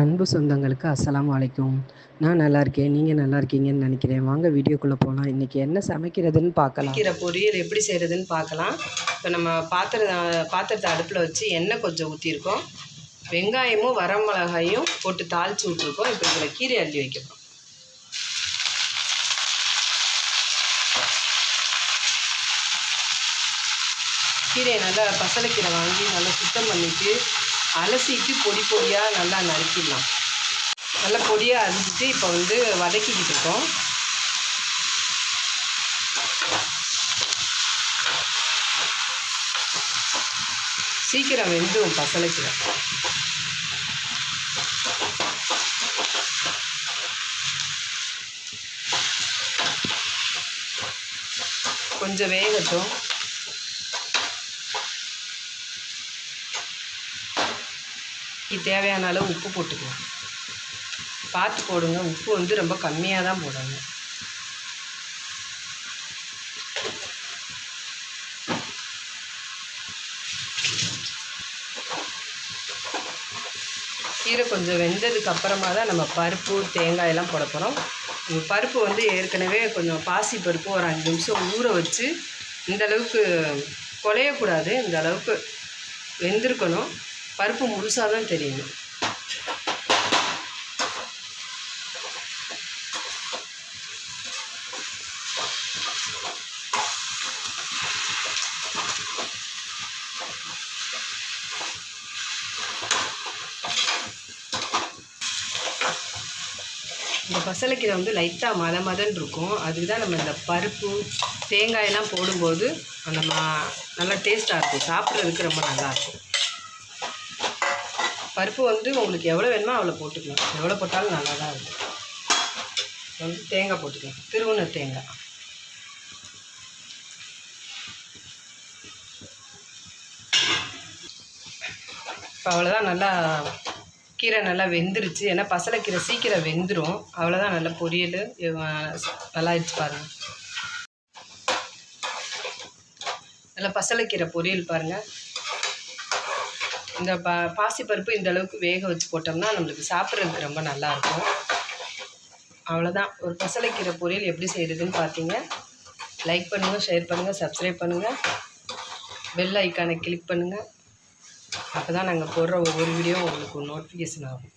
அன்பு சொந்தங்களுக்கு அஸ்லாம் அலைக்கும். நான் நல்லா இருக்கேன் நீங்கள் நல்லா இருக்கீங்கன்னு நினைக்கிறேன். வாங்க வீடியோக்குள்ளே போகலாம் இன்றைக்கி என்ன சமைக்கிறதுன்னு பார்க்கலாம். கீரை பொரியல் எப்படி செய்கிறதுன்னு பார்க்கலாம். இப்போ நம்ம பாத்திரம் பாத்திரத்தை அடுப்பில் வச்சு எண்ணெய் கொஞ்சம் ஊற்றிருக்கோம் வெங்காயமும் வரமிளகாயும் போட்டு தாளித்து விட்ருக்கோம் இப்போ இதில் கீரை அள்ளி வைக்கிறோம் கீரையை நல்லா பசலைக்கீரை வாங்கி நல்லா சுத்தம் பண்ணிவிட்டு அலசிட்டு பொடி பொடியாக நல்லா நறுக்கிடலாம். நல்லா பொடியாக அரிஞ்சிட்டு இப்போ வந்து வதக்கிக்கிட்டு இருக்கோம். சீக்கிரம் வெந்துடும் பசலைக்கீரை கொஞ்சம் வேகட்டும். இதுக்கு தேவையான அளவு உப்பு போட்டுக்கலாம். பார்த்து போடுங்க. உப்பு வந்து ரொம்ப கம்மியாக தான் போடணும். கீரை கொஞ்சம் வெந்ததுக்கு அப்புறமா தான் நம்ம பருப்பு தேங்காயெல்லாம் போட போகிறோம் பருப்பு வந்து ஏற்கனவே கொஞ்சம் பாசி பருப்பு ஒரு அஞ்சு நிமிஷம் ஊற வச்சு இந்த அளவுக்கு குலையக்கூடாது. இந்த அளவுக்கு வெந்திருக்கணும். பருப்பு முழுசாக தான் தெரியுது. இந்த பசலைக்கீரை வந்து லைட்டாக மத மதன் இருக்கும். அதுக்கு தான் நம்ம இந்த பருப்பு தேங்காயெல்லாம் போடும்போது அந்த மா நல்லா டேஸ்ட்டாக இருக்கும். சாப்பிட்றதுக்கு ரொம்ப நல்லாயிருக்கும் பருப்பு வந்து உங்களுக்கு எவ்வளோ வேணுமோ அவ்வளோ போட்டுக்கலாம். எவ்வளோ போட்டாலும் நல்லா தான் இருக்கும் வந்து தேங்காய் போட்டுக்கலாம். திருவுண தேங்காய். இப்போ அவ்வளோதான் நல்லா கீரை நல்லா வெந்துருச்சு. ஏன்னா பசலைக்கீரை சீக்கிரம் வெந்துடும் அவ்வளோதான் நல்லா பொரியல் நல்லாயிடுச்சு பாருங்கள் நல்லா பசலைக்கீரை பொரியல் பாருங்கள் இந்த பா பாசிப்பருப்பு இந்த அளவுக்கு வேக வச்சு போட்டோம்னா நம்மளுக்கு சாப்பிட்றதுக்கு ரொம்ப நல்லாயிருக்கும். அவ்வளோதான் ஒரு பசலைக்கீரை பொரியல் எப்படி செய்கிறதுன்னு பார்த்தீங்க லைக் பண்ணுங்கள் ஷேர் பண்ணுங்கள் சப்ஸ்கிரைப் பண்ணுங்கள் பெல் ஐக்கானை கிளிக் பண்ணுங்கள் அப்போ தான் நாங்கள் போடுற ஒவ்வொரு வீடியோ உங்களுக்கு நோட்டிஃபிகேஷன் ஆகும்.